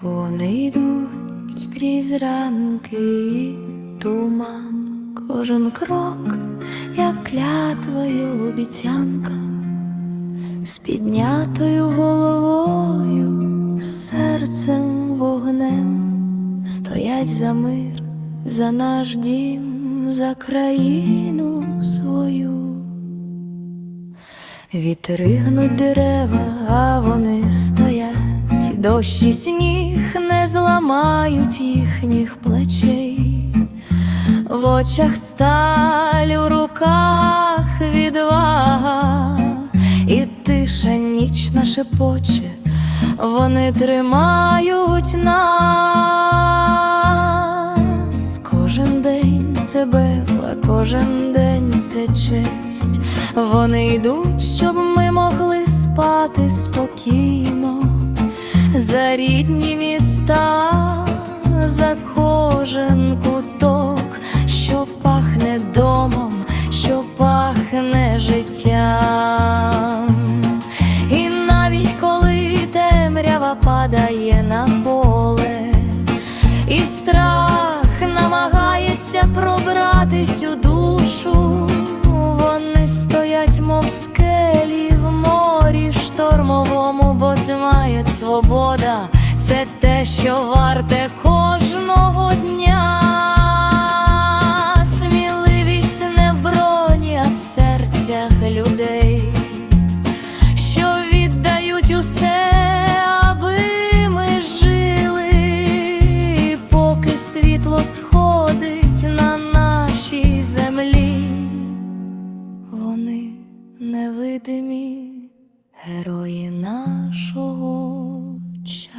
Вони йдуть крізь ранки і туман, кожен крок, як клятва й обіцянка, з піднятою головою, серцем вогнем, стоять за мир, за наш дім, за країну свою. Вітри гнуть дерева, дощ і сніг не зламають їхніх плечей, в очах сталь у руках відвага, і тиша нічна шепоче, вони тримають нас. Кожен день це бела, кожен день це честь. Вони йдуть, щоб ми могли спати спокійно, за рідні міста, за кожен куток, що пахне домом, що пахне життям. І навіть коли темрява падає на поле, і страх намагається пробратись у душу, свобода це те, що варте кожного дня, сміливість не в броні, а в серцях людей, що віддають усе, аби ми жили, поки світло сходить на нашій землі, вони невидимі. Герої нашого Just